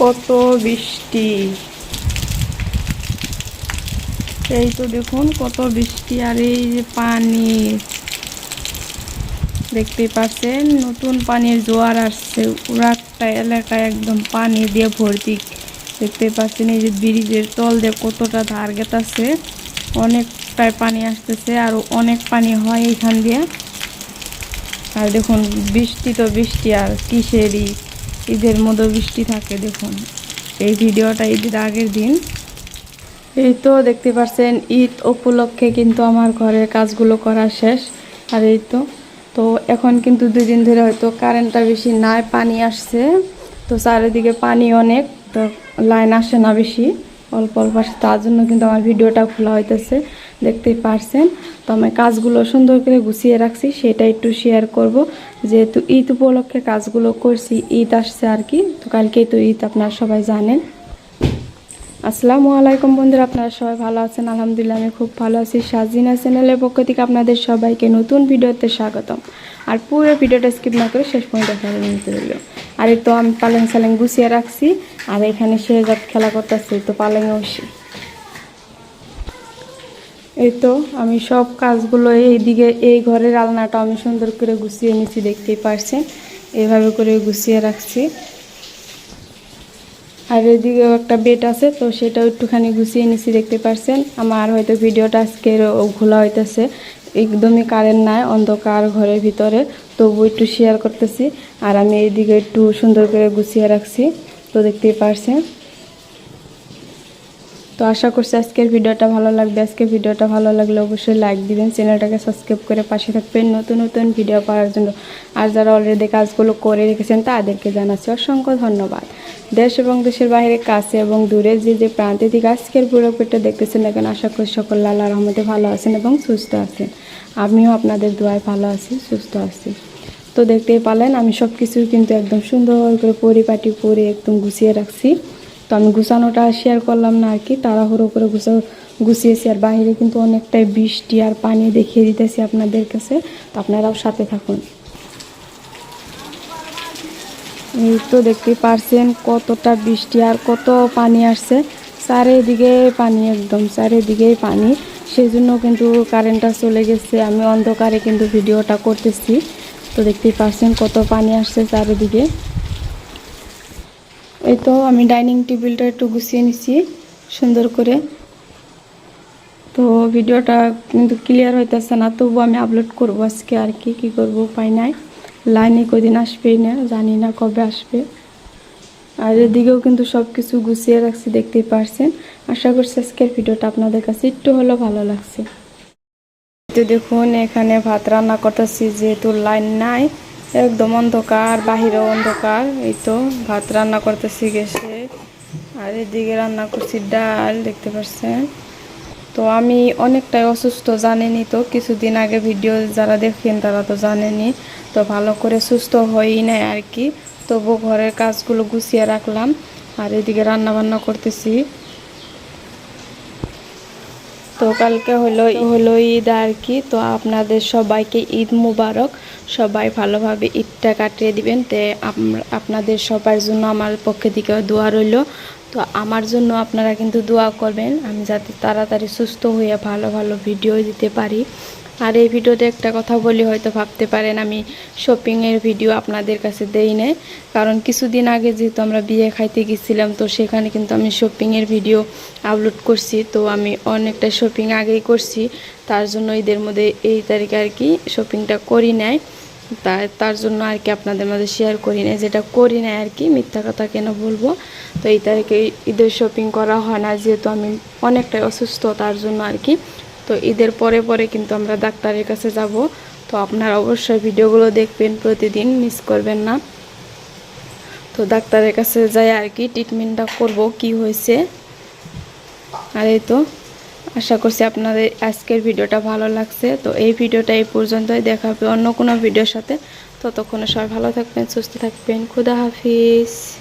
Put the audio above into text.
কত বৃষ্টি। এই তো দেখুন কত বৃষ্টি আর এই যে পানি। দেখতে পাচ্ছেন, নতুন পানির জোয়ার আসছে। একটা এলাকায় একদম পানি দিয়ে ভর্তি। দেখতে পাচ্ছেন এই যে ব্রিজের তল দিয়ে কতটা ধার গেতাছে অনেকটাই পানি আসতেছে আর অনেক পানি হয় এখান দিয়ে। আর দেখুন, বৃষ্টি তো বৃষ্টি আর কিসেরই। ঈদের মতো বৃষ্টি থাকে, দেখুন। এই ভিডিওটা ঈদের আগের দিন। এই তো দেখতে পাচ্ছেন ঈদ উপলক্ষে কিন্তু আমার ঘরের কাজগুলো করা শেষ। আর এই তো তো এখন কিন্তু দুই দিন ধরে হয়তো কারেন্টটা বেশি নাই, পানি আসছে। তো চারিদিকে পানি অনেক, তো লাইন আসে না বেশি। অল্প অল্প আসে, তার জন্য কিন্তু আমার ভিডিওটা খোলা হইতেছে। দেখতেই পারছেন। তো আমি কাজগুলো সুন্দর করে গুছিয়ে রাখছি, সেটা একটু শেয়ার করব। যেহেতু ঈদ উপলক্ষে কাজগুলো করছি, ঈদ আসছে আর কি, তো কালকেই তো ঈদ, আপনারা সবাই জানেন। আসসালামু আলাইকুম বন্ধুরা, আপনারা সবাই ভালো আছেন? আলহামদুলিল্লাহ, আমি খুব ভালো আছি। সাজিনা চ্যানেলের পক্ষ থেকে আপনাদের সবাইকে নতুন ভিডিওতে স্বাগতম। আর পুরো ভিডিওটা স্কিপ না করে শেষ পর্যন্ত দেখার নিতে রইল আর তো আমি পালেং সালেং গুছিয়ে রাখছি, আর এখানে শেহজাদ খেলা করতেছি, তো পালেং বসে এই তো, আমি সব কাজগুলো এইদিকে, এই ঘরের আলনাটা আমি সুন্দর করে গুছিয়ে নিচ্ছি, দেখতেই পারছেন? এইভাবে করে গুছিয়ে রাখছি। আর এদিকেও একটা বেড আছে, তো সেটাও একটুখানি গুছিয়ে নিছি দেখতে পারছেন? আমার হয়তো ভিডিওটা আজকে খোলা হইতেছে, একদমই কারেন্ট নাই, অন্ধকার ঘরের ভিতরে তবু একটু শেয়ার করতেছি। আর আমি এইদিকে একটু সুন্দর করে গুছিয়ে রাখছি, তো দেখতেই পারছেন? তো আশা করছি আজকের ভিডিওটা ভালো লাগবে। আজকের ভিডিওটা ভালো লাগলে অবশ্যই লাইক দিবেন। চ্যানেলটাকে সাবস্ক্রাইব করে পাশে থাকবেন নতুন নতুন ভিডিও পাওয়ার জন্য। আর যারা অলরেডি কাজগুলো করে রেখেছেন, তাদেরকে জানাচ্ছি অসংখ্য ধন্যবাদ। দেশ এবং দেশের বাইরে কাছে এবং দূরে যে যে প্রান্তে থেকে আজকের পেটটা দেখতেছেন এখন আশা করি সকল আল্লাহ রহমতে ভালো আছেন এবং সুস্থ আছেন। আমিও আপনাদের দোয়ায় ভালো আছি, সুস্থ আছি। তো দেখতেই পালেন আমি সব কিছুই কিন্তু একদম সুন্দর করে পরিপাটি করে একদম গুছিয়ে রাখছি। তো আমি গুছানোটা শেয়ার করলাম না আর কি, তাড়াহুড়ো করে গুছা, গুছিয়েছি। আর বাইরে কিন্তু অনেকটাই বৃষ্টি আর পানি দেখিয়ে দিতেছি আপনাদের কাছে। তো আপনারাও সাথে থাকুন। এই তো দেখতে পারছেন কতটা বৃষ্টি আর কত পানি আসছে। চারিদিকে পানি একদম, চারিদিকেই পানি। সেই জন্য কিন্তু কারেন্টটা চলে গেছে। আমি অন্ধকারে কিন্তু ভিডিওটা করতেছি। তো দেখতেই পারছেন কত পানি আসছে চারিদিকে। এই তো আমি ডাইনিং টেবিলটা একটু গুছিয়ে নিছি, সুন্দর করে। তো ভিডিওটা কিন্তু ক্লিয়ার হইতেছে না তবু আমি আপলোড করব আজকে আর কি, কী করব উপায় নাই। লাইনে কদিন আসবেই না, জানি না কবে আসবে। আর এদিকেও কিন্তু সব কিছু গুছিয়ে রাখছি, দেখতেই পারছেন। আশা করছি আজকের ভিডিওটা আপনাদের কাছে একটু হলেও ভালো লাগছে। তো দেখুন, এখানে ভাত রান্না করতেছি, যেহেতু লাইন নাই একদম অন্ধকার, বাহিরেও অন্ধকার। এই তো ভাত রান্না করতেছি গেছে। আর এদিকে রান্না করছি ডাল, দেখতে পাচ্ছেন? তো আমি অনেকটাই অসুস্থ জানেনি তো। কিছুদিন আগে ভিডিও যারা দেখেন তারা তো জানেনি তো ভালো করে সুস্থ হয়ই নাই আর কি। তবু ঘরের কাজগুলো গুছিয়ে রাখলাম। আর এদিকে রান্না বান্না করতেছি। তো কালকে হলো হলো ঈদ আর কি। তো আপনাদের সবাইকে ঈদ মুবারক। সবাই ভালোভাবে ঈদটা কাটিয়ে দিবেন। তে আপনাদের সবার জন্য আমার পক্ষে থেকে দোয়া রইল। তো আমার জন্য আপনারা কিন্তু দোয়া করবেন। আমি যাতে তাড়াতাড়ি সুস্থ হয়ে ভালো ভালো ভিডিও দিতে পারি। আর এই ভিডিওতে একটা কথা বলি, হয়তো ভাবতে পারেন আমি শপিংয়ের ভিডিও আপনাদের কাছে দেই নাই। কারণ কিছুদিন আগে যেহেতু আমরা বিয়ে খাইতে গেছিলাম, তো সেখানে কিন্তু আমি শপিংয়ের ভিডিও আপলোড করছি। তো আমি অনেকটা শপিং আগেই করছি, তার জন্য ঈদের মধ্যে এই তারিখে আর কি শপিংটা করি নেয় তার তার জন্য আর কি আপনাদের মাঝে শেয়ার করি নাই। যেটা করি নাই আর কি, মিথ্যা কথা কেন বলব? তো এই তারিখে ঈদের শপিং করা হয় না, যেহেতু আমি অনেকটাই অসুস্থ, তার জন্য আর কি তো ঈদের পরে পরে কিন্তু আমরা ডাক্তারের কাছে যাব। তো আপনারা অবশ্যই ভিডিওগুলো দেখবেন, প্রতিদিন মিস করবেন না। তো ডাক্তারের কাছে যাই আর কি ট্রিটমেন্টটা করব, কি হয়েছে। আর এই তো, আশা করছি আপনাদের আজকের ভিডিওটা ভালো লাগছে। তো এই ভিডিওটা এই পর্যন্তই, দেখা হবে অন্য কোনো ভিডিওর সাথে। ততক্ষণে সবাই ভালো থাকবেন, সুস্থ থাকবেন, খুদা হাফিজ।